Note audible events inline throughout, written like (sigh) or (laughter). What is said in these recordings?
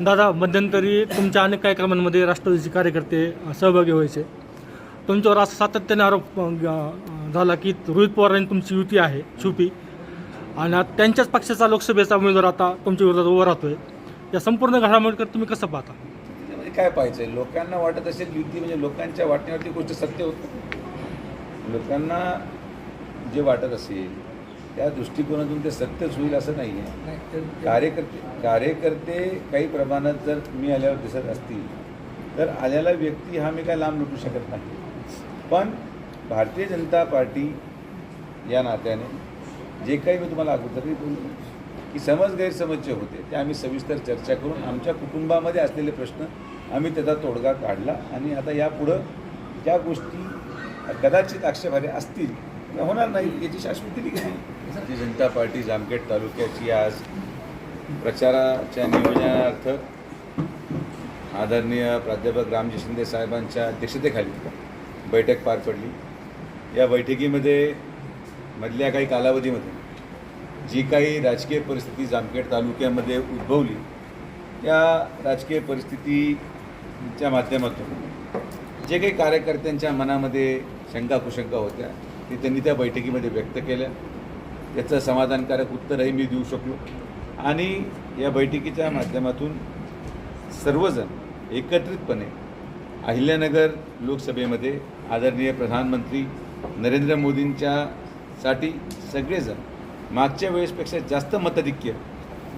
दादा मध्यंतरी तुमच्या अनेक कार्यक्रमांमध्ये राष्ट्रवादीचे कार्यकर्ते सहभागी व्हायचे. तुमच्यावर असा सातत्याने आरोप झाला की रोहित पवार यांनी तुमची युती आहे छुपी. आणि त्यांच्याच पक्षाचा लोकसभेचा उमेदवार आता तुमच्या विरोधात उभा राहतोय. या संपूर्ण घडामोडीकडे तुम्ही कसं पाहता? त्यामध्ये काय पाहिजे लोकांना वाटत असेल युती म्हणजे लोकांच्या वाटण्यावरती गोष्ट सत्य होत. लोकांना जे वाटत असेल त्या दृष्टिकोनातून ते सत्यच होईल असं नाही आहे. कार्यकर्ते कार्यकर्ते काही प्रमाणात जर मी आल्यावर दिसत असतील तर आलेला व्यक्ती हा मी काय लांब लुटू शकत नाही. पण भारतीय जनता पार्टी या नात्याने जे काही मी तुम्हाला अगोदरही बोललो की समज गैरसमज जे होते ते आम्ही सविस्तर चर्चा करून आमच्या कुटुंबामध्ये असलेले प्रश्न आम्ही त्याचा तोडगा काढला आणि आता यापुढं ज्या गोष्टी कदाचित आक्षेपार्ह असतील होणार नाही. याची शाश्वती दिली भारतीय जनता पार्टी जामखेड तालुक्याची आज प्रचाराच्या नियोजनार्थ आदरणीय प्राध्यापक रामजी शिंदे साहेबांच्या अध्यक्षतेखाली बैठक पार पडली. या बैठकीमध्ये मधल्या काही कालावधीमध्ये जी काही राजकीय परिस्थिती जामखेड तालुक्यामध्ये उद्भवली त्या राजकीय परिस्थितीच्या माध्यमातून जे काही कार्यकर्त्यांच्या मनामध्ये शंका कुशंका होत्या ते त्यांनी त्या बैठकीमध्ये व्यक्त केल्या. त्याचं समाधानकारक उत्तरही मी देऊ शकलो. आणि या बैठकीच्या माध्यमातून सर्वजण एकत्रितपणे अहिल्यानगर लोकसभेमध्ये आदरणीय प्रधानमंत्री नरेंद्र मोदींच्या साठी सगळेजण मागच्या वेळेसपेक्षा जास्त मताधिक्य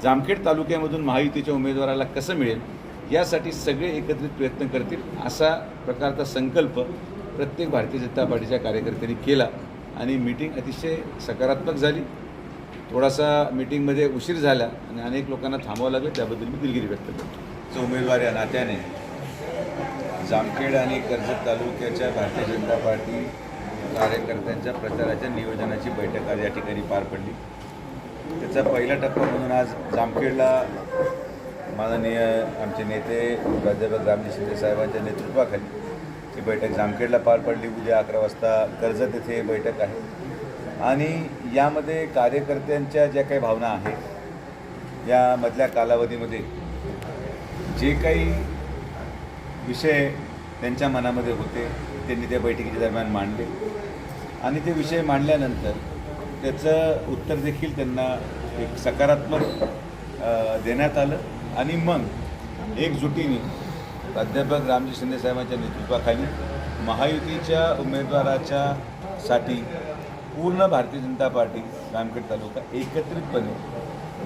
जामखेड तालुक्यामधून महायुतीच्या उमेदवाराला कसं मिळेल यासाठी सगळे एकत्रित प्रयत्न करतील असा प्रकारचा संकल्प प्रत्येक भारतीय जनता पार्टीच्या कार्यकर्त्यांनी केला आणि मीटिंग अतिशय सकारात्मक झाली. थोडासा मीटिंगमध्ये उशीर झाला आणि अनेक लोकांना थांबावं लागलं त्याबद्दल मी दिलगिरी व्यक्त करतो. उमेदवार या नात्याने जामखेड आणि कर्जत तालुक्याच्या भारतीय जनता पार्टी कार्यकर्त्यांच्या प्रचाराच्या नियोजनाची बैठक आज या ठिकाणी पार पडली. त्याचा पहिला टप्पा म्हणून आज जामखेडला माननीय आमचे नेते प्राध्यापक रामजी शिंदे साहेबांच्या नेतृत्वाखाली बैठक जामखेडला पार पडली. उद्या अकरा वाजता कर्जत येथे बैठक आहे. आणि यामध्ये कार्यकर्त्यांच्या ज्या काही भावना आहेत यामधल्या कालावधीमध्ये जे काही विषय त्यांच्या मनामध्ये होते त्यांनी त्या बैठकीच्या दरम्यान मांडले. आणि ते विषय मांडल्यानंतर त्याचं उत्तर देखील त्यांना एक सकारात्मक देण्यात आलं. आणि मग एकजुटीने प्राध्यापक रामजी शिंदे साहेबांच्या नेतृत्वाखाली महायुतीच्या उमेदवाराच्या साठी पूर्ण भारतीय जनता पार्टी रामखेड तालुका एकत्रितपणे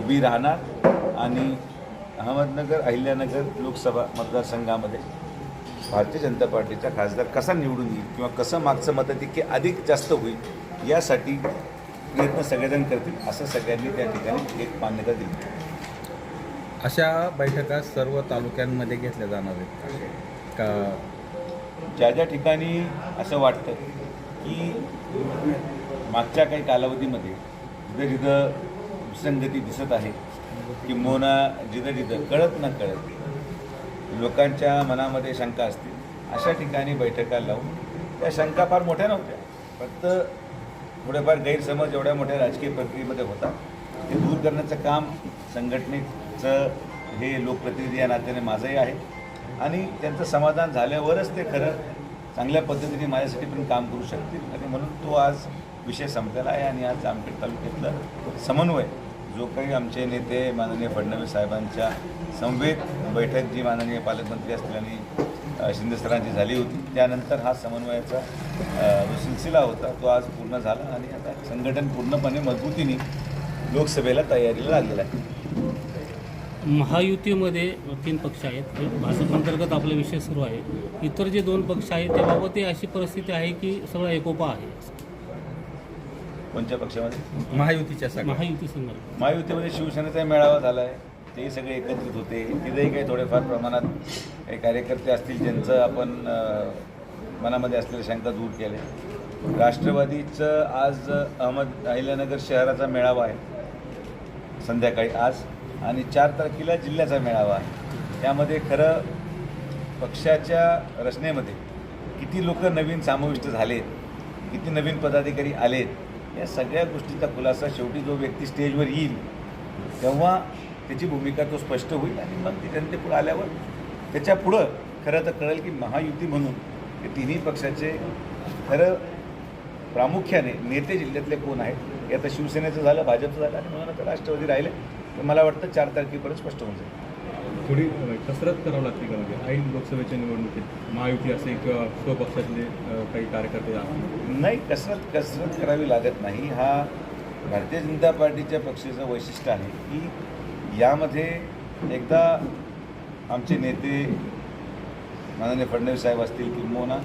उभी राहणार आणि अहमदनगर अहिल्यानगर लोकसभा मतदारसंघामध्ये भारतीय जनता पार्टीचा खासदार कसा निवडून येईल किंवा कसं मागचं मताधिक्य अधिक जास्त होईल यासाठी प्रयत्न सगळेजण करतील असं सगळ्यांनी त्या ठिकाणी एक मान्यता दिली. अशा बैठका सर्व तालुक्यांमध्ये घेतल्या जाणार आहेत. का? ज्या ज्या ठिकाणी असं वाटतं की मागच्या काही कालावधीमध्ये जिथं जिथं विसंगती दिसत आहे किंबहुना जिथं जिथं कळत न कळत लोकांच्या मनामध्ये शंका असतील अशा ठिकाणी बैठका लावून त्या शंका फार मोठ्या नव्हत्या. फक्त थोडेफार गैरसमज एवढ्या मोठ्या राजकीय प्रक्रियेमध्ये होता. ते दूर करण्याचं काम संघटनेत चं हे लोकप्रतिनिधी या नात्याने माझंही आहे. आणि त्यांचं समाधान झाल्यावरच ते खरं चांगल्या पद्धतीने माझ्यासाठी पण काम करू शकतील. आणि म्हणून तो आज विषय संपलेला आहे आणि आज जामखेड तालुक्यातलं समन्वय जो काही आमचे नेते माननीय फडणवीस साहेबांच्या संवेद बैठक जी माननीय पालकमंत्री असल्याने शिंदे सरांची झाली होती त्यानंतर हा समन्वयाचा जो सिलसिला होता तो आज पूर्ण झाला आणि आता संघटन पूर्णपणे मजबूतीने लोकसभेला तयारीला लागलेला आहे. महायुतीमध्ये तीन पक्ष आहेत. भाजप अंतर्गत आपला विषय सुरू आहे. इतर जे दोन पक्ष आहेत त्याबाबत अशी परिस्थिती आहे की सगळा एकोपा आहे. कोणत्या पक्षामध्ये? महायुतीच्या सगळ्या. महायुती संदर्भात महायुतीमध्ये शिवसेनेचा मेळावा झाला आहे ते सगळे एकत्रित होते. तिथेही काही थोडेफार प्रमाणात काही कार्यकर्ते असतील ज्यांचं आपण मनामध्ये असलेल्या शंका दूर केल्या. राष्ट्रवादीचं आज अहमद अहिल्यानगर शहराचा मेळावा आहे. संध्याकाळी आज. आणि चार तारखेला जिल्ह्याचा मेळावा. त्यामध्ये खरं पक्षाच्या रचनेमध्ये किती लोक नवीन समाविष्ट झालेत किती नवीन पदाधिकारी आलेत या सगळ्या गोष्टीचा खुलासा शेवटी जो व्यक्ती स्टेजवर येईल तेव्हा त्याची भूमिका तो स्पष्ट होईल आणि मग ती जनतेपुढे आल्यावर त्याच्या पुढं खरं तर कळेल की महायुती म्हणून हे तिन्ही पक्षाचे खरं प्रामुख्याने नेते जिल्ह्यातले कोण आहेत हे आता शिवसेनेचं झालं भाजपचं झालं आणि म्हणून आता राष्ट्रवादी राहिले. तर मला वाटतं चार तारखेपर्यंत स्पष्ट होऊन जाईल. थोडी कसरत करावी लागते का म्हणजे? ऐन लोकसभेच्या निवडणुकीत महायुती असेल किंवा स्वपक्षातले काही कार्यकर्ते असतील नाही कसरत कसरत करावी लागत नाही. हा भारतीय जनता पार्टीच्या पक्षाचं वैशिष्ट्य आहे की यामध्ये एकदा आमचे नेते माननीय फडणवीस साहेब असतील किंबहुना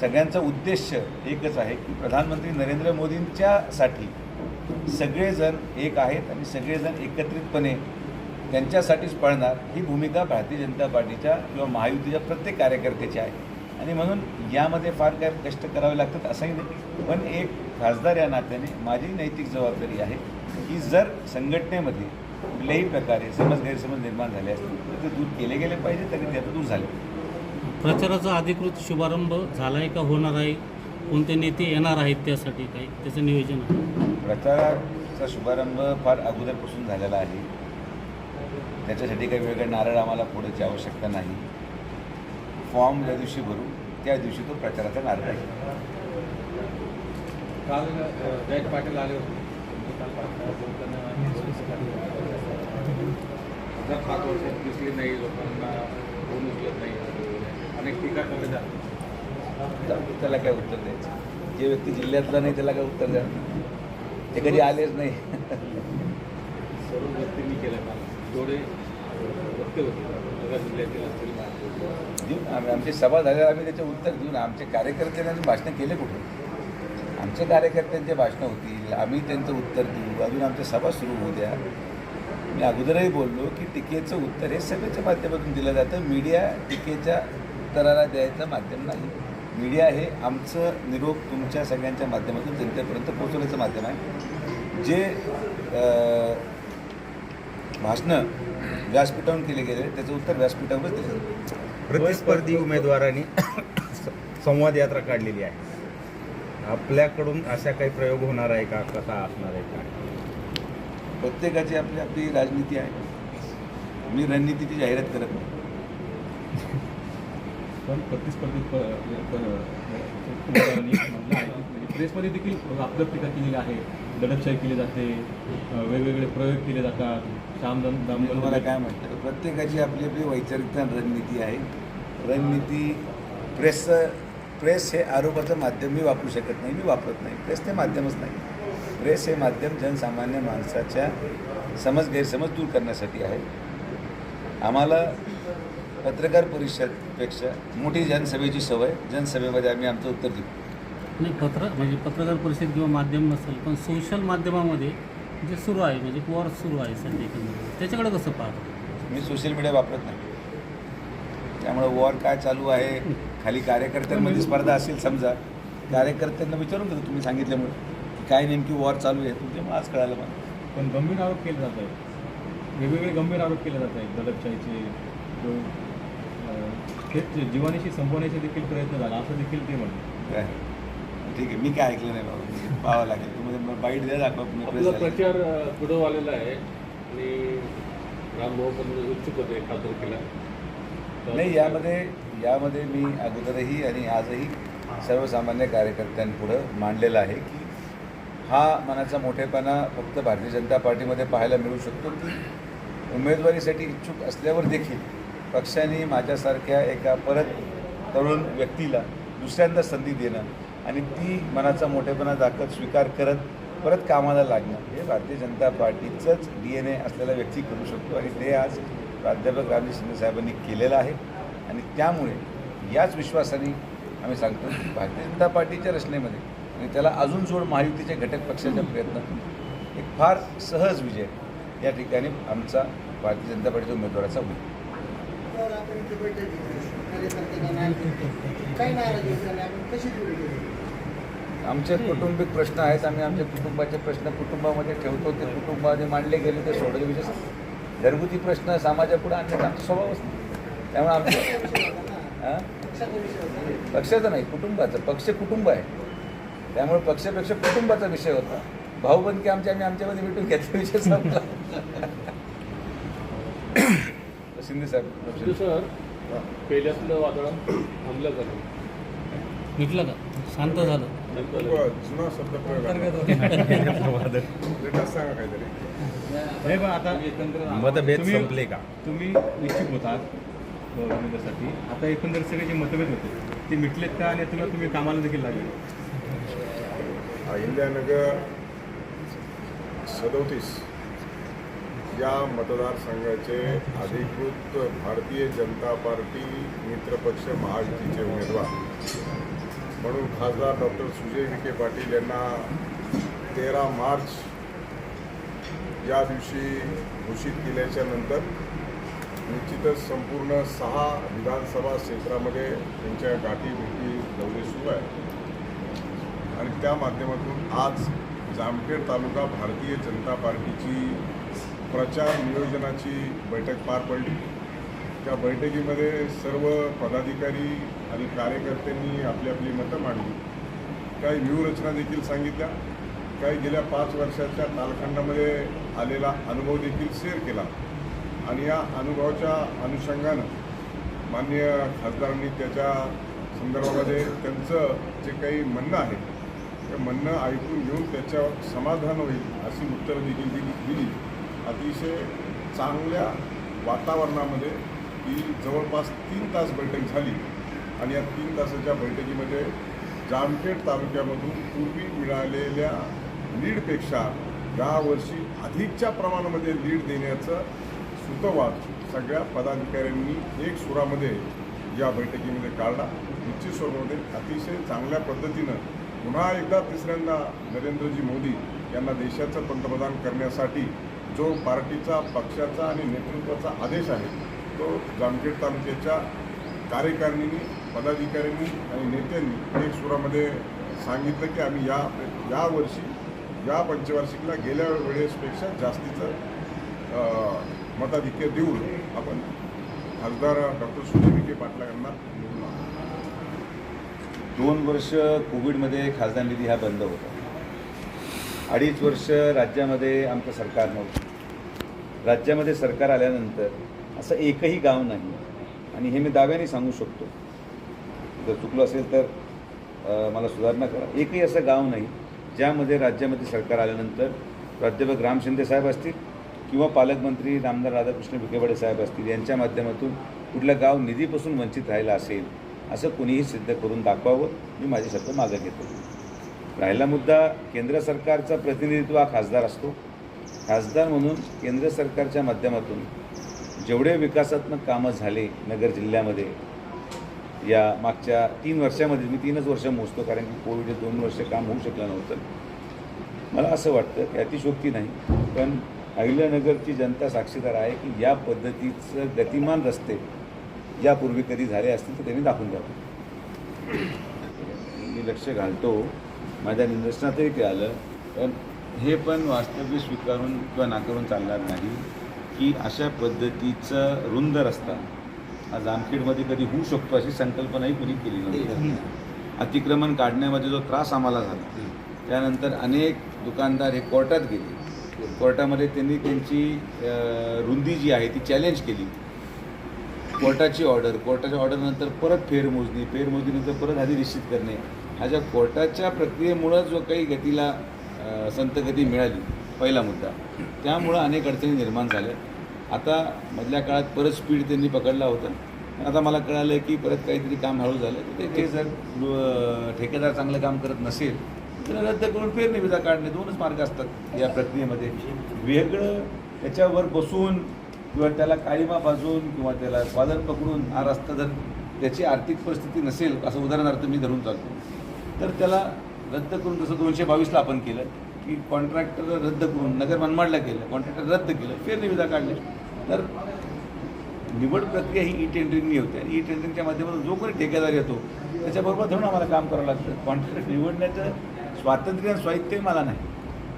सगळ्यांचा उद्देश एकच आहे की प्रधानमंत्री नरेंद्र मोदींच्यासाठी सगळेजण एक आहेत आणि सगळेजण एकत्रितपणे त्यांच्यासाठीच पळणार ही भूमिका भारतीय जनता पार्टीच्या किंवा महायुतीच्या प्रत्येक कार्यकर्त्याची आहे. आणि म्हणून यामध्ये फार काय कष्ट करावे लागतात असंही नाही. पण एक खासदार या नात्याने माझी नैतिक जबाबदारी आहे की जर संघटनेमध्ये कुठल्याही प्रकारे समज गैरसमज निर्माण झाले असतील तर ते दूर केले गेले पाहिजे तरी ते आता दूर झाले प्रचाराचा अधिकृत शुभारंभ झाला आहे का होणार आहे? कोणते नेते येणार आहेत त्यासाठी काही त्याचं नियोजन आहे. प्रचाराचा शुभारंभ फार अगोदरपासून झालेला आहे. त्याच्यासाठी काही वेगळे नारळ आम्हाला फोडायची आवश्यकता नाही. फॉर्म ज्या दिवशी भरू त्या दिवशी तो प्रचाराचा नारळ आहे. काल जयंत पाटील आले होते. दिसली नाही लोकांना उचलत नाही अनेक टीका दे, त्याला काय उत्तर द्यायचं? जे व्यक्ती जिल्ह्यातला नाही त्याला काय उत्तर द्या ते कधी आलेच नाही. सर्व व्यक्तींनी केलं काल जेवढे वक्ते होते. नगर जिल्ह्यातील असतील महाराष्ट्रातील. देऊ ना, आम्ही आमची सभा झाल्यावर आम्ही त्याचे उत्तर देऊ ना आमचे कार्यकर्त्यांनी भाषणं केले कुठे? आमचे कार्यकर्त्यांचे भाषणं होतील. आम्ही त्यांचं उत्तर देऊ. अजून आमच्या सभा सुरू होऊ द्या. मी अगोदरही बोललो की टीकेचं उत्तर हे सभेच्या माध्यमातून दिलं जातं. मीडिया टीकेच्या उत्तराला द्यायचं माध्यम नाही. मीडिया हे आमचं निरोप तुमच्या सगळ्यांच्या माध्यमातून जनतेपर्यंत पोहोचवण्याचं माध्यम आहे. जे भाषणं व्यासपीठावरून केले गेले त्याचं उत्तर व्यासपीठावरच दिलं जातं. प्रतिस्पर्धी उमेदवारांनी संवाद यात्रा काढलेली आहे. आपल्याकडून अशा काही प्रयोग होणार आहे का? कसा असणार आहे? का प्रत्येकाची आपली आपली राजनीती आहे. मी रणनीतीची जाहिरात करत नाही. पण प्रतिस्पर्धी आहे की म्हणजे प्रेसमध्ये देखील आपलं टीका केलेली आहे. दडपशाही केली जाते. वेगवेगळे प्रयोग केले जातात. श्याम दम मी तुम्हाला दामोदर काय म्हटलं प्रत्येकाची आपली आपली वैचारिकता रणनीती आहे. रणनीती प्रेस प्रेस हे आरोपाचं माध्यम. मी वापरू शकत नाही मी वापरत नाही. प्रेस ते माध्यमच नाही. प्रेस हे माध्यम जनसामान्य माणसाच्या समज गैरसमज दूर करण्यासाठी आहे. आम्हाला पत्रकार परिषदपेक्षा मोठी जनसभेची सवय जनसभेमध्ये आम्ही आमचं उत्तर देऊ. नाही पत्र म्हणजे पत्रकार परिषद किंवा माध्यम नसेल पण सोशल माध्यमामध्ये जे सुरू आहे म्हणजे वॉर सुरू आहे सध्या एकंदरीत त्याच्याकडे कसं पाहतो? मी सोशल मीडिया वापरत नाही. त्यामुळे वॉर काय चालू आहे खाली कार्यकर्त्यांमध्ये स्पर्धा असेल समजा कार्यकर्त्यांना विचारून घेतो तुम्ही सांगितल्यामुळे. की काय नेमकी वॉर चालू आहे तुमच्यामुळे आज कळालं मला. पण गंभीर आरोप केले जात आहेत. वेगवेगळे गंभीर आरोप केले जात आहेत दडपशाहीचे थेट जीवानीशी संपवण्याचे देखील प्रयत्न झाला असं देखील ते म्हणले. ठीक आहे मी काय ऐकलं नाही बाबा पाहावं लागेल. तुम्ही बाईट द्या दाखवा. प्रचार पुढं आलेला आहे आणि रामभाऊ पण उत्सुक होते खासदारकीला तर- नाही यामध्ये यामध्ये मी अगोदरही आणि आजही सर्वसामान्य कार्यकर्त्यांपुढं मांडलेलं आहे की हा मनाचा मोठेपणा फक्त भारतीय जनता पार्टीमध्ये पाहायला मिळू शकतो की उमेदवारीसाठी इच्छुक असल्यावर देखील पक्षाने माझ्यासारख्या एका परत तरुण व्यक्तीला दुसऱ्यांदा संधी देणं आणि ती मनाचा मोठेपणा दाखवत स्वीकार करत परत कामाला लागणं हे Bharatiya Janata पार्टीचंच D N A असलेला व्यक्ती करू शकतो आणि ते आज प्राध्यापक रामजी शिंदे साहेबांनी केलेलं आहे. आणि त्यामुळे याच विश्वासाने आम्ही सांगतो की भारतीय जनता पार्टीच्या रचनेमध्ये आणि त्याला अजून जोड महायुतीच्या घटक पक्षाच्या प्रयत्न एक फार सहज विजय या ठिकाणी आमचा भारतीय जनता पार्टीच्या उमेदवाराचा होईल. काही नाराजी झाली आपण कशी दूर केली आमचे कौटुंबिक प्रश्न आहेत. आम्ही आमच्या कुटुंबाचे प्रश्न कुटुंबामध्ये ठेवतो. ते कुटुंबामध्ये मांडले गेले ते सोडले विषय घरगुती प्रश्न समाजापुढे आणण्याचा आमचा स्वभावच नाही त्यामुळे आमचं हां? पक्षाचा नाही कुटुंबाचं. पक्ष कुटुंब आहे. त्यामुळे पक्षापेक्षा कुटुंबाचा विषय होता. भाऊबंदकी आमच्या आम्ही आमच्यामध्ये भेटून घेतला विषय संपला. शिंदे साहेब. सर पहिल्यातलं वादळ थांबलं का नाही? मिटलं का? शांत झालं. जुना शब्द प्रयोग आहे. लेटेस्ट सांगा काहीतरी. हे बघ आता मतभेद तुम्ही- संपले का? तुम्ही निश्चित होतात उमेदवारासाठी आता एकंदर सगळे जे मतभेद होते ते मिटलेत का? आणि तुला तुम्ही कामाला देखील लागले? अहिल्यानगर सदोतीस. या मतदारसंघाचे अधिकृत भारतीय जनता पार्टी मित्रपक्ष महायुतीचे उमेदवार. म्हणून खासदार डॉक्टर सुजय विखे पाटील यांना तेरा मार्च या दिवशी घोषित केल्याच्यानंतर निश्चितच संपूर्ण सहा विधानसभा क्षेत्रामध्ये त्यांच्या गाठीभेटी दौरे सुरू आहे आणि त्या माध्यमातून आज जामखेड तालुका भारतीय जनता पार्टीची प्रचार नियोजनाची बैठक पार पडली. त्या बैठकीमध्ये सर्व पदाधिकारी आणि कार्यकर्त्यांनी आपली आपली मतं मांडली. काही व्यूहरचना देखील सांगितल्या. काही गेल्या पाच वर्षाच्या कालखंडामध्ये आलेला अनुभव देखील शेअर केला. आणि या अनुभवाच्या अनुषंगानं माननीय खासदारांनी त्याच्या संदर्भामध्ये त्यांचं जे काही म्हणणं आहे ते म्हणणं ऐकून घेऊन त्याच्यावर समाधान होईल अशी उत्तरं देखील दिली दिली. अतिशय चांगल्या वातावरणामध्ये ही जवळपास तीन तास बैठक झाली. आणि या तीन तासाच्या बैठकीमध्ये जामखेड तालुक्यामधून पूर्वी मिळालेल्या लीडपेक्षा यावर्षी अधिकच्या प्रमाणामध्ये लीड देण्याचं सुतवाद सगळ्या पदाधिकाऱ्यांनी एक सुरामध्ये या बैठकीमध्ये काढला. निश्चित स्वरूपामध्ये अतिशय चांगल्या पद्धतीनं पुन्हा एकदा तिसऱ्यांदा नरेंद्रजी मोदी यांना देशाचं पंतप्रधान करण्यासाठी जो पार्टीचा पक्षाचा आणि नेतृत्वाचा आदेश आहे तो जामखेड तालुक्याच्या कार्यकारिणींनी पदाधिकाऱ्यांनी आणि नेत्यांनी एक सुरामध्ये सांगितलं की आम्ही या यावर्षी या पंचवार्षिकला गेल्या वेळेसपेक्षा जास्तीचं मताधिक्य देऊन आपण खासदार डॉक्टर सुजय विखे पाटलांना निवडून दोन वर्ष कोविडमध्ये खासदार निधी हा बंद होता. अडीच वर्ष राज्यामध्ये आमचं सरकार नव्हतं. राज्यामध्ये सरकार आल्यानंतर असं एकही गाव नाही. आणि हे मी दाव्याने सांगू शकतो. जर चुकलं असेल तर मला सुधारणा करा. एकही असं गाव नाही ज्यामध्ये राज्यामध्ये सरकार आल्यानंतर प्राध्यापक राम शिंदे साहेब असतील किंवा पालकमंत्री रामदार राधाकृष्ण विखेवाडे साहेब असतील यांच्या माध्यमातून कुठलं गाव निधीपासून वंचित राहिलं असेल असं कुणीही सिद्ध करून दाखवावं मी माझी शब्द मागं घेतो. राहिला मुद्दा केंद्र सरकारचा प्रतिनिधित्व हा खासदार असतो. खासदार म्हणून केंद्र सरकारच्या माध्यमातून जेवढे विकासात्मक कामं झाले नगर जिल्ह्यामध्ये या मागच्या तीन वर्षामध्ये मी तीनच वर्ष मोजतो कारण की कोविड दोन वर्ष काम होऊ शकलं नव्हतं. मला असं वाटतं की अतिशोक्ती नाही पण अहिल्यानगरची जनता साक्षीदार आहे की या पद्धतीचं गतिमान रस्ते यापूर्वी कधी झाले असतील तर त्यांनी दाखवून द्यावं. मी लक्ष घालतो माझ्या निदर्शनातही ते आलं पण हे पण वास्तव्य स्वीकारून किंवा नाकारून चालणार नाही की अशा पद्धतीचं रुंद रस्ता हा जामखेडमध्ये कधी होऊ शकतो अशी संकल्पनाही कुणी केली नव्हती. अतिक्रमण काढण्यामध्ये जो त्रास आम्हाला झाला त्यानंतर अनेक दुकानदार हे कोर्टात गेले. कोर्टामध्ये त्यांनी त्यांची रुंदी जी आहे ती चॅलेंज केली. कोर्टाची ऑर्डर कोर्टाच्या ऑर्डरनंतर परत फेरमोजणी फेरमोजणीनंतर परत आधी निश्चित करणे. ज्या कोर्टाच्या प्रक्रियेमुळं जो काही गतीला संतगती मिळाली पहिला मुद्दा. त्यामुळं अनेक अडचणी निर्माण झाल्या. आता मधल्या काळात परत स्पीड त्यांनी पकडला होता. आता मला कळालं की परत काहीतरी काम हळू झालं. तर ते- जर ठेकेदार चांगलं काम करत नसेल तर रद्द करून फेरनिविदा काढणे दोनच मार्ग असतात या प्रक्रियेमध्ये. वेगळं त्याच्यावर बसून किंवा त्याला काळीमा भाजून किंवा त्याला स्वादन पकडून हा रस्ता जर त्याची आर्थिक परिस्थिती नसेल असं उदाहरणार्थ मी धरून चालतो. तर त्याला रद्द करून जसं दोनशे बावीसला आपण केलं की कॉन्ट्रॅक्टर रद्द करून नगर मनमाडला केलं कॉन्ट्रॅक्टर रद्द केलं फेरनिविदा काढले तर निवड प्रक्रिया ही ई टेंडरिंगनी होते. आणि ई टेंडरिंगच्या माध्यमातून जो कोणी ठेकेदार येतो त्याच्याबरोबर धरून आम्हाला काम करावं लागतं. कॉन्ट्रॅक्टर निवडण्याचं स्वातंत्र्य आणि स्वायत्तही मला नाही.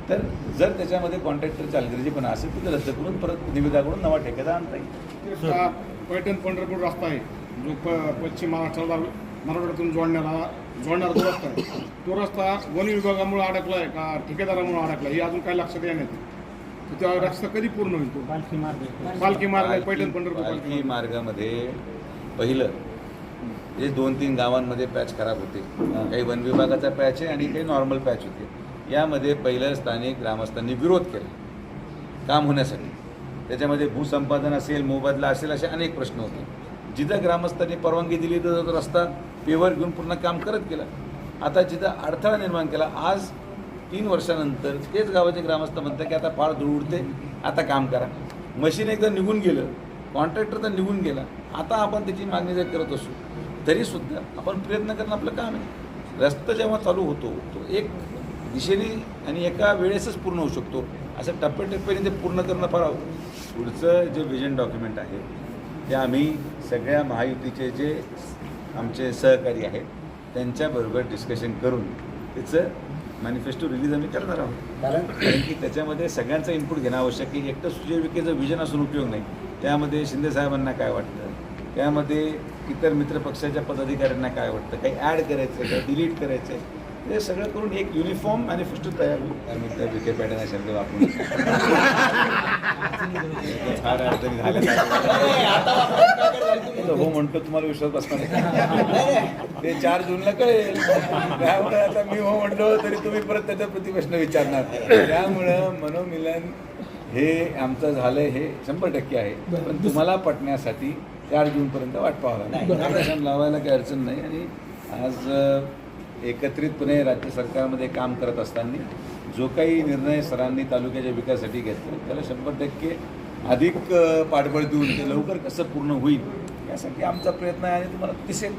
तर जर त्याच्यामध्ये कॉन्ट्रॅक्टरचा हलगर्जीपणा असेल तर रद्द करून परत निविदा करून नवा ठेकेदार आणता येईल. रस्ता पैठण पंढरपूर रस्ता आहे. जो प पश्चिम महाराष्ट्राला मराठवाड्यातून जोडण्याला जोडणारा जो रस्ता आहे. तो रस्ता वन विभागामुळे अडकला आहे का? ठेकेदारामुळे अडकला हे अजून काय लक्षात येण्यात तर त्या रस्ता कधी पूर्ण होईल तो? पालखी मार्ग पालखी मार्ग आहे, पैठण पंढरपूर पालखी पालखी मार्ग. मार्गामध्ये पहिलं जे दोन तीन गावांमध्ये पॅच खराब होते. काही वन विभागाचा पॅच आहे आणि काही नॉर्मल पॅच होते. यामध्ये पहिलं स्थानिक ग्रामस्थांनी विरोध केला. काम होण्यासाठी. त्याच्यामध्ये भूसंपादन असेल मोबदला असेल असे अनेक प्रश्न होते. जिथं ग्रामस्थांनी परवानगी दिली तर तो रस्ता पेवर घेऊन पूर्ण काम करत गेला. आता जिथं अडथळा निर्माण केला आज तीन वर्षानंतर तेच गावाचे ग्रामस्थ म्हणतात की आता फार धूळ उडते आता काम करा. मशीन एकदा निघून गेलं कॉन्ट्रॅक्टर तर निघून गेला आता आपण त्याची मागणी जर करत असू तरीसुद्धा आपण प्रयत्न करणं आपलं काम आहे. रस्ता जेव्हा चालू होतो तो एक दिशेने आणि एका वेळेसच पूर्ण होऊ शकतो असं टप्प्याटप्प्याने ते पूर्ण करणं फार पुढचं जे विजन डॉक्युमेंट आहे ते आम्ही सगळ्या महायुतीचे जे आमचे सहकारी आहेत त्यांच्याबरोबर डिस्कशन करून त्याचं मॅनिफेस्टो रिलीज आम्ही करणार आहोत. कारण की त्याच्यामध्ये सगळ्यांचं इनपुट घेणं आवश्यक आहे. एकटं सुजय विखेचं विजन असून उपयोग नाही. त्यामध्ये शिंदे साहेबांना काय वाटतं? त्यामध्ये इतर मित्र पक्षाच्या पदाधिकाऱ्यांना काय वाटतं? काही ॲड करायचं आहे काही डिलीट करायचं आहे हे सगळं करून एक युनिफॉर्म मॅनिफेस्टो तयार होईल. त्या विखे पॅटर्न हा शब्द वापरून. (laughs) हो म्हणतो तुम्हाला विश्वास बसणार. ते चार जूनला कळेल. त्यामुळे आता मी हो म्हणलो तरी तुम्ही परत त्याचा प्रतिप्रश्न विचारणार. त्यामुळं मनोमिलन हे आमचं झालंय हे शंभर टक्के आहे. पण तुम्हाला पटण्यासाठी चार जूनपर्यंत वाट पाहावं लागेल. लावायला काही अडचण नाही. आणि आज एकत्रितपणे राज्य सरकारमध्ये काम करत असताना जो काही निर्णय सरांनी तालुक्याच्या विकासासाठी घेतला त्याला शंभर टक्के अधिक पाठबळ देऊन ते लवकर कसं पूर्ण होईल यासाठी आमचा प्रयत्न आहे आणि तुम्हाला दिसेल.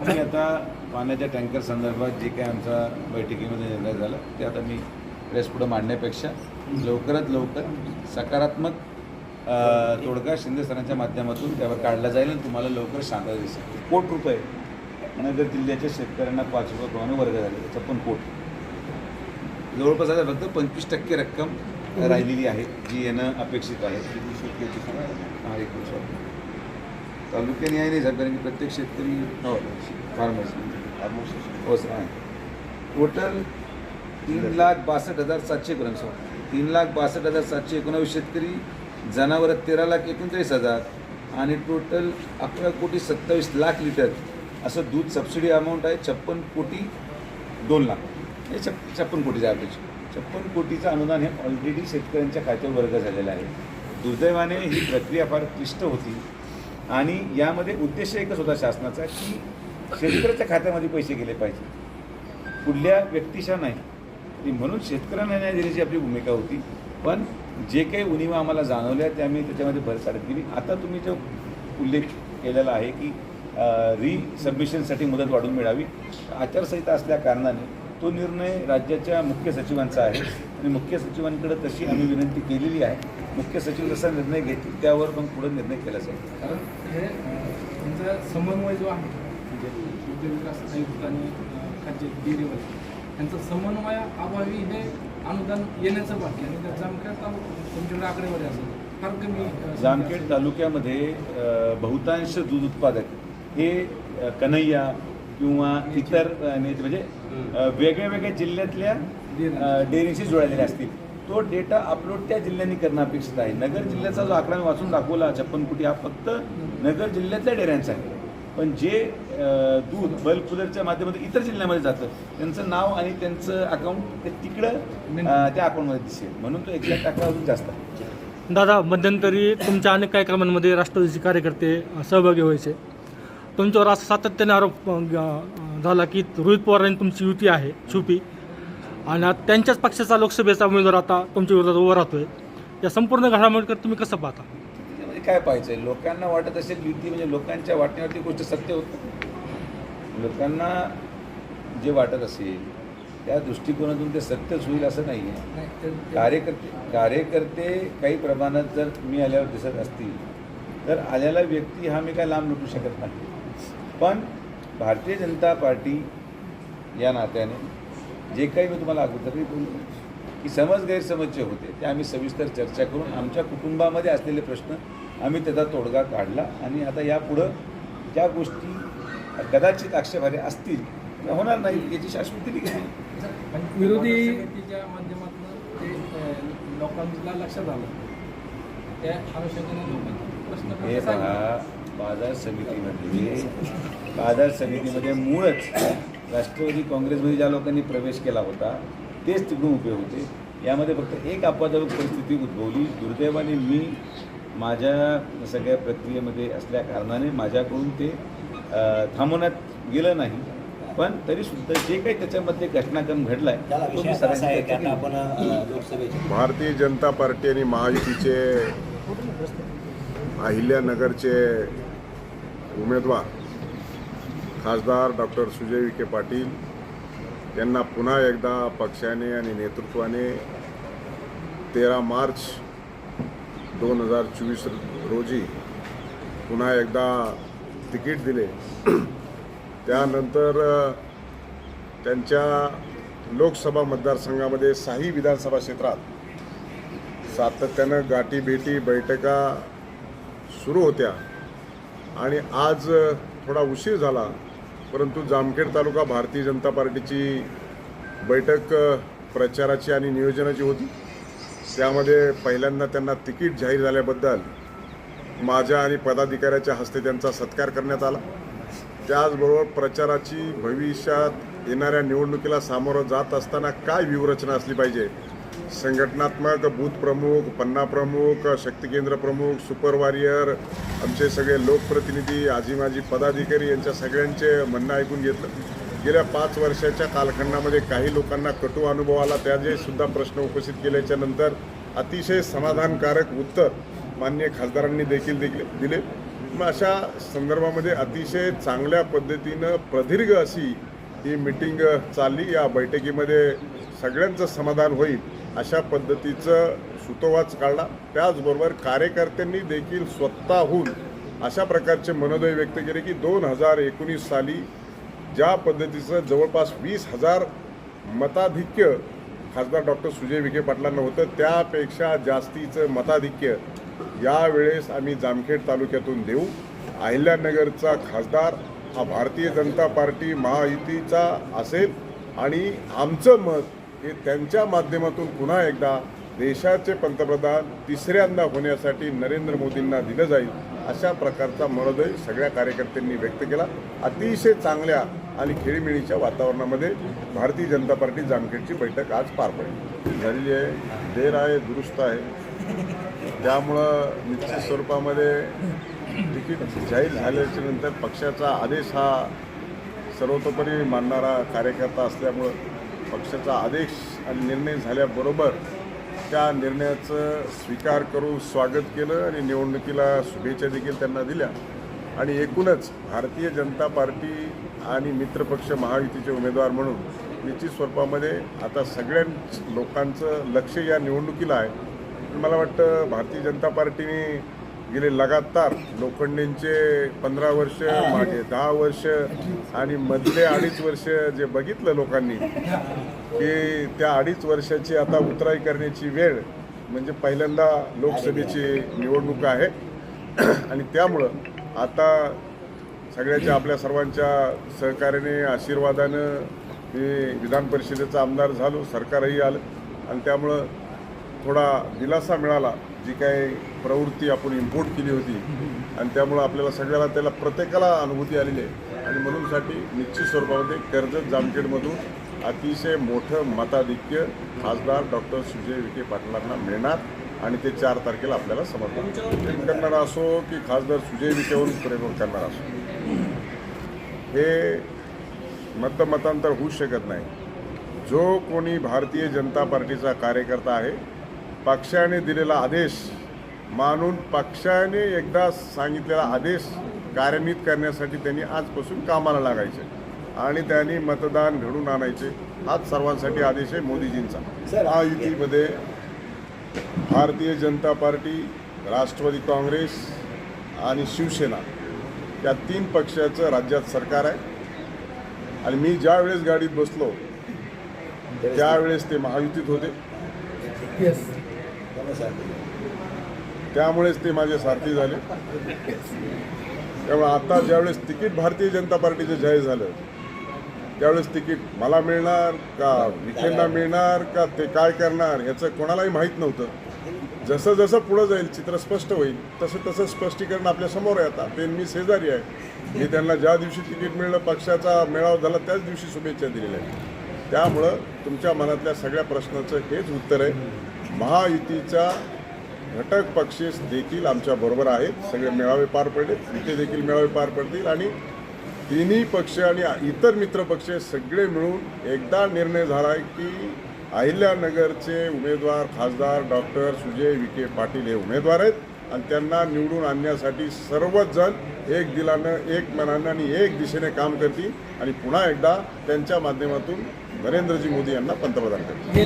आणि आता पाण्याच्या टँकर संदर्भात जे काही आमचा बैठकीमध्ये निर्णय झाला ते आता मी प्रेस पुढं मांडण्यापेक्षा लवकरात लवकर सकारात्मक तोडगा शिंदे सरांच्या माध्यमातून त्यावर काढला जाईल आणि तुम्हाला लवकर शांतता दिसेल. कोट रुपये. नगर जिल्ह्याच्या शेतकऱ्यांना पाच रुपये प्रमाणे वर्ग झाले छप्पन कोट. जवळपास आता फक्त पंचवीस टक्के रक्कम राहिलेली आहे जी येणं अपेक्षित आहे. हा एक तालुक्याने आहे नाही साहेब कारण की प्रत्येक शेतकरी हो. फार्मर्स हो सर आहे. टोटल तीन लाख बासष्ट हजार सातशे एकोणवीस तीन लाख बासष्ट हजार सातशे एकोणावीस शेतकरी जनावरं तेरा लाख एकोणचाळीस हजार आणि टोटल अकरा कोटी सत्तावीस लाख लिटर असं दूध सबसिडी अमाऊंट आहे छप्पन कोटी दोन लाख. हे छप छप्पन कोटीचा ॲव्हरेज छप्पन कोटीचं अनुदान हे ऑलरेडी शेतकऱ्यांच्या खात्यावर वर्ग झालेलं आहे. दुर्दैवाने ही प्रक्रिया फार क्लिष्ट होती. आणि यामध्ये उद्देश एकच होता शासनाचा की शेतकऱ्याच्या खात्यामध्ये पैसे गेले पाहिजे. कुठल्या व्यक्तीच्या नाही. म्हणून शेतकऱ्यांना न्याय देण्याची आपली भूमिका होती. पण जे काही उणीवा आम्हाला जाणवल्या त्या आम्ही त्याच्यामध्ये भर साडत गेली आता तुम्ही जो उल्लेख केलेला आहे की री सबमिशनसाठी मुदत वाढून मिळावी आचारसंहिता असल्या कारणाने तो निर्णय राज्याच्या मुख्य सचिवांचा आहे. आणि मुख्य सचिवांकडे तशी आम्ही विनंती केलेली आहे. मुख्य सचिव जसा निर्णय घेतील त्यावर मग पुढे निर्णय केला जाईल. कारण हे अं, तुमचा समन्वय जो आहे म्हणजे उद्योग विकास आयुक्त आणि खाद्य डेअरीवर यांचा समन्वय अभावी हे अनुदान येण्याचं बाकी आणि त्या जामखेड तालुका तुमच्याकडे आकडेवारी असेल फार कमी जामखेड तालुक्यामध्ये बहुतांश दूध उत्पादक हे कन्हैया किंवा इतर म्हणजे वेगळ्या वेगळ्या जिल्ह्यातल्या अ, डेअरीशी जुळलेले असतील. तो डेटा अपलोड त्या जिल्ह्यांनी करणं अपेक्षित आहे. नगर जिल्ह्याचा जो आकडा मी वाचून दाखवला छप्पन कोटी हा फक्त नगर जिल्ह्यातल्या डेऱ्यांचा आहे. पण जे दूध बल्क कुलरच्या माध्यमातून इतर जिल्ह्यामध्ये जातं त्यांचं नाव आणि त्यांचं अकाउंट ते तिकडं त्या अकाउंटमध्ये दिसेल. म्हणून तो एक्झॅक्ट लाख अजून जास्त आहे. दादा मध्यंतरी तुमच्या अनेक कार्यक्रमांमध्ये राष्ट्रवादीचे कार्यकर्ते सहभागी व्हायचे. तुमच्यावर असं सातत्याने आरोप झाला की रोहित पवार यांनी तुमची युती आहे छुपी. आणि आता त्यांच्याच पक्षाचा लोकसभेचा उमेदवार आता तुमच्या विरोधात उभा राहतोय. या संपूर्ण घडामोडीकडे तुम्ही कसं पाहता? त्याच्यामध्ये काय पाहिजे लोकांना वाटत असेल युती म्हणजे लोकांच्या वाटण्यावरती गोष्ट सत्य होत. लोकांना जे वाटत असेल त्या दृष्टिकोनातून ते सत्यच होईल असं नाही आहे नाही, तर- कार्यकर्ते कार्यकर्ते काही प्रमाणात जर मी आल्यावर दिसत असतील तर आलेला व्यक्ती हा मी काय लांब लुटू शकत नाही. पण भारतीय जनता पार्टी या नात्याने जे काही मी तुम्हाला अगोदरही बोललो की समज गैरसमज जे होते ते आम्ही सविस्तर चर्चा करून आमच्या कुटुंबामध्ये असलेले प्रश्न आम्ही त्याचा तोडगा काढला आणि आता यापुढं ज्या गोष्टी कदाचित आक्षेपार्ह असतील होणार नाहीत याची शाश्वती विरोधी माध्यमातून लोकांना लक्षात आलं त्या अनुषंगाने लोक प्रश्न हे. पहा बाजार समितीमध्ये बाजार समितीमध्ये मूळच राष्ट्रवादी काँग्रेसमध्ये ज्या लोकांनी प्रवेश केला होता तेच तिकडून उभे होते. यामध्ये फक्त एक अपवादात्मक परिस्थिती उद्भवली. दुर्दैवाने मी माझ्या सगळ्या प्रक्रियेमध्ये असल्या कारणाने माझ्याकडून ते थांबवण्यात गेलं नाही. पण तरीसुद्धा जे काही त्याच्यामध्ये घटनाक्रम घडला आहे भारतीय जनता पार्टी आणि महायुतीचे अहिल्यानगरचे उमेदवार खासदार डॉक्टर सुजय विखे पाटील यांना पुन्हा एकदा पक्षाने आणि नेतृत्वाने तेरा मार्च दोन हजार चोवीस रोजी पुन्हा एकदा तिकीट दिले. त्यानंतर त्यांच्या लोकसभा मतदारसंघामध्ये साही विधानसभा क्षेत्रात सातत्यानं गाठीभेटी बैठका सुरू होत्या आणि आज थोडा उशीर झाला परंतु जामखेड तालुका भारतीय जनता पार्टीची बैठक प्रचाराची आणि नियोजनाची होती. त्यामध्ये पहिल्यांदा त्यांना तिकीट जाहीर झाल्याबद्दल माझ्या आणि पदाधिकाऱ्याच्या हस्ते त्यांचा सत्कार करण्यात आला. त्याचबरोबर प्रचाराची भविष्यात येणाऱ्या निवडणुकीला सामोरं जात असताना काय व्यूहरचना असली पाहिजे संघटनात्मक बूथ प्रमुख पन्ना प्रमुख शक्ती केंद्र प्रमुख सुपर वॉरियर आमचे सगळे लोकप्रतिनिधी आजी माजी पदाधिकारी यांच्या सगळ्यांचे म्हणणं ऐकून घेतलं. गेल्या पाच वर्षाच्या कालखंडामध्ये काही लोकांना कटू अनुभव आला. त्याचे सुद्धा प्रश्न उपस्थित केल्याच्यानंतर अतिशय समाधानकारक उत्तर मान्य खासदारांनी देखील दिले दिले. मग अशा संदर्भामध्ये अतिशय चांगल्या पद्धतीनं प्रदीर्घ अशी ही मिटिंग चालली. या बैठकीमध्ये सगळ्यांचं समाधान होईल. अशा पद्धतीचं सुतोवाच काढला. त्याचबरोबर कार्यकर्त्यांनी देखील स्वतःहून अशा प्रकारचे मनोदय व्यक्त केले की दोन हजार एकोणीस साली ज्या पद्धतीचं जवळपास वीस हजार मताधिक्य खासदार डॉक्टर सुजय विखे पाटलांना होतं त्यापेक्षा जास्तीचं मताधिक्य यावेळेस आम्ही जामखेड तालुक्यातून देऊ. अहिल्यानगरचा खासदार हा भारतीय जनता पार्टी महायुतीचा असेल आणि आमचं मत की त्यांच्या माध्यमातून पुन्हा एकदा देशाचे पंतप्रधान तिसऱ्यांदा होण्यासाठी नरेंद्र मोदींना दिलं जाईल अशा प्रकारचा मनोदय सगळ्या कार्यकर्त्यांनी व्यक्त केला. अतिशय चांगल्या आणि खेळीमेळीच्या वातावरणामध्ये भारतीय जनता पार्टी जामखेडची बैठक आज पार पडली. झालेली आहे. देर आहे दुरुस्त आहे. त्यामुळं निश्चित स्वरूपामध्ये तिकीट जाहीर झाल्याच्यानंतर पक्षाचा आदेश हा सर्वतोपरी मानणारा कार्यकर्ता असल्यामुळं पक्षाचा आदेश आणि निर्णय झाल्याबरोबर त्या निर्णयाचं स्वीकार करून स्वागत केलं आणि निवडणुकीला शुभेच्छा देखील त्यांना दिल्या. आणि एकूणच भारतीय जनता पार्टी आणि मित्रपक्ष महायुतीचे उमेदवार म्हणून निश्चित स्वरूपामध्ये आता सगळ्या लोकांचं लक्ष या निवडणुकीला आहे. मला वाटतं भारतीय जनता पार्टीने गेले लगातार लोखंडेंचे पंधरा वर्ष मागे दहा वर्ष आणि मधले अडीच वर्ष जे बघितलं लोकांनी की त्या अडीच वर्षाची आता उतराई करण्याची वेळ म्हणजे पहिल्यांदा लोकसभेची निवडणूक आहे. आणि त्यामुळं आता सगळ्याच्या आपल्या सर्वांच्या सहकार्याने आशीर्वादानं मी विधान परिषदेचा आमदार झालो सरकारही आलं. आणि त्यामुळं थोडा दिलासा मिळाला. जी काही प्रवृत्ती आपण इम्पोर्ट केली होती आणि त्यामुळं आपल्याला सगळ्याला त्याला प्रत्येकाला अनुभूती आलेली आहे. आणि म्हणूनसाठी निश्चित स्वरूपामध्ये कर्जत जामखेडमधून अतिशय मोठं मताधिक्य खासदार डॉक्टर सुजय विखे पाटलांना मिळणार आणि ते चार तारखेला आपल्याला समर्थन प्रेम करणार असो की खासदार सुजय विखेवरून प्रेम करणार असो. हे मतमतांतर होऊच शकत नाही. जो कोणी भारतीय जनता पार्टीचा कार्यकर्ता आहे पक्षाने दिलेला आदेश मानून पक्षाने एकदा सांगितलेला आदेश कार्यान्वित करण्यासाठी त्यांनी आजपासून कामाला लागायचे आणि त्यांनी मतदान घडून आणायचे. हाच सर्वांसाठी आदेश आहे मोदीजींचा. हा युतीमध्ये भारतीय जनता पार्टी राष्ट्रवादी काँग्रेस आणि शिवसेना या तीन पक्षाचं राज्यात सरकार आहे. आणि मी ज्या वेळेस गाडीत बसलो त्यावेळेस ते महायुतीत होते. त्यामुळेच ते माझे सारथी झाले. त्यामुळे आता ज्यावेळेस तिकीट भारतीय जनता पार्टीचं जाहीर झालं त्यावेळेस तिकीट मला मिळणार का विखेंना मिळणार का ते काय करणार याचं कोणालाही माहीत नव्हतं. जसं जसं पुढं जाईल चित्र स्पष्ट होईल तसं तसं स्पष्टीकरण आपल्यासमोर आहे आता. ते मी शेजारी आहे. मी त्यांना ज्या दिवशी तिकीट मिळलं पक्षाचा मेळावा झाला त्याच दिवशी शुभेच्छा दिलेल्या आहेत. त्यामुळं तुमच्या मनातल्या सगळ्या प्रश्नाचं हेच उत्तर आहे. महायुतीच्या घटक पक्षेस देखील आमच्याबरोबर आहेत. सगळे मेळावे पार पडले इथे देखील मेळावे पार पडतील. आणि तिन्ही पक्ष आणि इतर मित्र पक्ष सगळे मिळून एकदा निर्णय झाला आहे की अहिल्यानगरचे उमेदवार खासदार डॉक्टर सुजय विखे पाटील हे उमेदवार आहेत आणि त्यांना निवडून आणण्यासाठी सर्वच जण एक दिलानं एक मनानं आणि एक दिशेने काम करतील. आणि पुन्हा एकदा त्यांच्या माध्यमातून नरेंद्रजी मोदी यांना पंतप्रधान करतील.